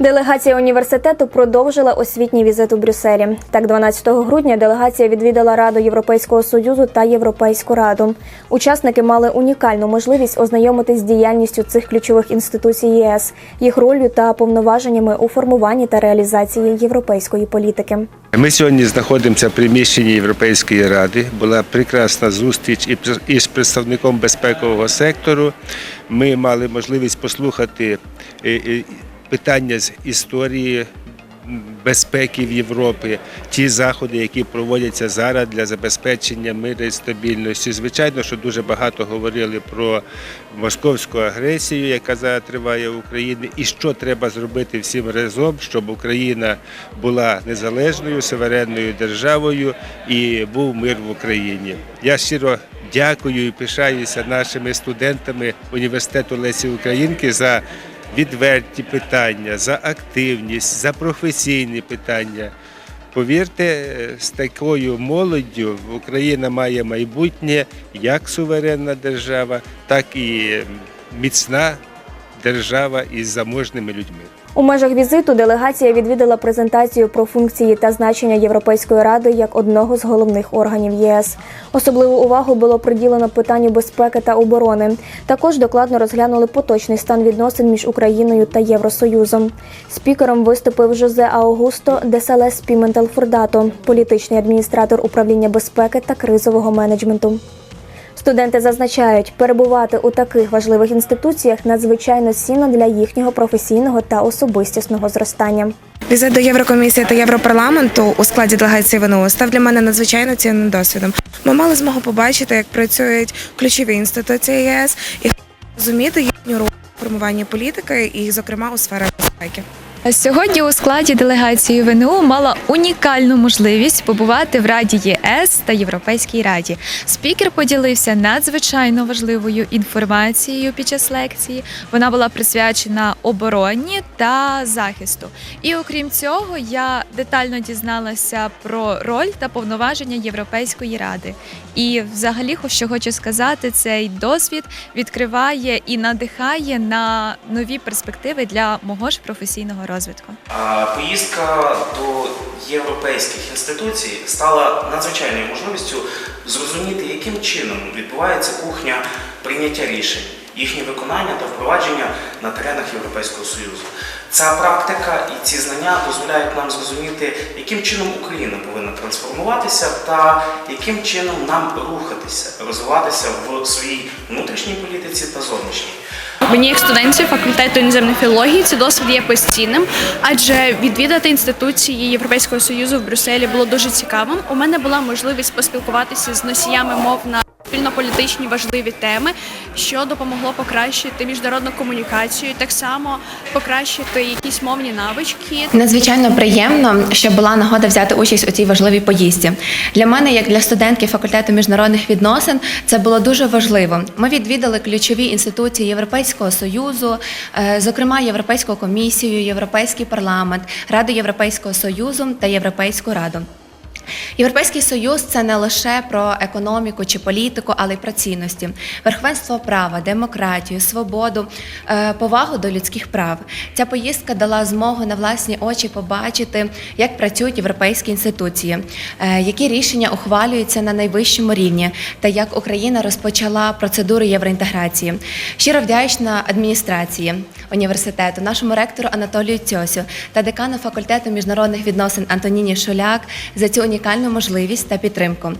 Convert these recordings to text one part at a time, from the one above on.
Делегація університету продовжила освітній візит у Брюсселі. Так, 12 грудня делегація відвідала Раду Європейського союзу та Європейську раду. Учасники мали унікальну можливість ознайомитись з діяльністю цих ключових інституцій ЄС, їх ролью та повноваженнями у формуванні та реалізації європейської політики. Ми сьогодні знаходимося в приміщенні Європейської ради. Була прекрасна зустріч із представником безпекового сектору. Ми мали можливість послухати е, е, питання з історії безпеки в Європі, ті заходи, які проводяться зараз для забезпечення миру і стабільності. Звичайно, що дуже багато говорили про московську агресію, яка зараз триває в Україні, і що треба зробити всім разом, щоб Україна була незалежною, суверенною державою і був мир в Україні. Я щиро дякую і пишаюся нашими студентами університету Лесі Українки за відверті питання, за активність, за професійні питання. Повірте, з такою молоддю Україна має майбутнє як суверенна держава, так і міцна держава із заможними людьми. У межах візиту делегація відвідала презентацію про функції та значення Європейської ради як одного з головних органів ЄС. Особливу увагу було приділено питанню безпеки та оборони. Також докладно розглянули поточний стан відносин між Україною та Євросоюзом. Спікером виступив Жозе Аугусто Десалес Піментел Фурдато, політичний адміністратор управління безпеки та кризового менеджменту. Студенти зазначають, перебувати у таких важливих інституціях надзвичайно цінно для їхнього професійного та особистісного зростання. Візит до Єврокомісії та Європарламенту у складі делегації ВНУ став для мене надзвичайно цінним досвідом. Ми мали змогу побачити, як працюють ключові інституції ЄС і розуміти їхню роль у формуванні політики, і, зокрема, у сфері безпеки. Сьогодні у складі делегації ВНУ мала унікальну можливість побувати в Раді ЄС та Європейській Раді. Спікер поділився надзвичайно важливою інформацією під час лекції. Вона була присвячена обороні та захисту. І окрім цього, я детально дізналася про роль та повноваження Європейської ради. І, взагалі, що хочу сказати, цей досвід відкриває і надихає на нові перспективи для мого ж професійного розвитку. Поїздка до європейських інституцій стала надзвичайною можливістю зрозуміти, яким чином відбувається кухня прийняття рішень, їхнє виконання та впровадження на теренах Європейського Союзу. Ця практика і ці знання дозволяють нам зрозуміти, яким чином Україна повинна трансформуватися та яким чином нам рухатися, розвиватися в своїй внутрішній політиці та зовнішній. Мені, як студентів факультету іноземних філологій, цей досвід є постійним, адже відвідати інституції Європейського союзу в Брюсселі було дуже цікавим. У мене була можливість поспілкуватися з носіями мов на спільнополітичні важливі теми, що допомогло покращити міжнародну комунікацію, так само покращити якісь мовні навички. Надзвичайно приємно, що була нагода взяти участь у цій важливій поїздці. Для мене, як для студентки факультету міжнародних відносин, це було дуже важливо. Ми відвідали ключові інституції Європейського союзу, е, зокрема Європейську комісію, Європейський парламент, Раду Європейського союзу та Європейську раду. Європейський союз це не лише про економіку чи політику, але й про цінності, верховенство права, демократію, свободу, е, повагу до людських прав. Ця поїздка дала змогу на власні очі побачити, як працюють європейські інституції, е, які рішення ухвалюються на найвищому рівні, та як Україна розпочала процедуру євроінтеграції. Щиро вдячна адміністрації університету, нашому ректору Анатолію Цьосю та декану факультету міжнародних відносин Антоніні Шуляк за цю унікальну можливість та підтримку.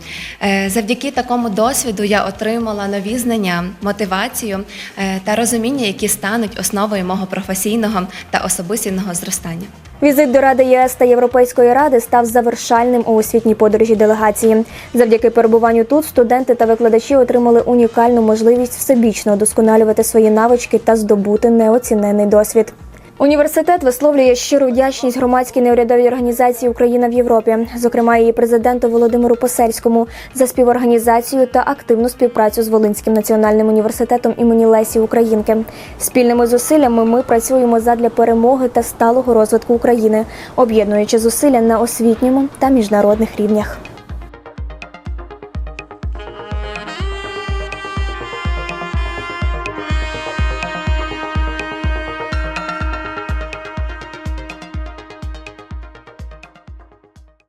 Е, Завдяки такому досвіду я отримала нові знання, мотивацію е, та розуміння, які стануть основою мого професійного та особистісного зростання. Візит до Ради ЄС та Європейської ради став завершальним у освітній подорожі делегації. Завдяки перебуванню тут студенти та викладачі отримали унікальну можливість всебічно удосконалювати свої навички та здобути неоцінений досвід. Університет висловлює щиру вдячність громадській неурядовій організації Україна в Європі, зокрема її президенту Володимиру Посельському, за співорганізацію та активну співпрацю з Волинським національним університетом імені Лесі Українки. Спільними зусиллями ми працюємо задля перемоги та сталого розвитку України, об'єднуючи зусилля на освітньому та міжнародних рівнях.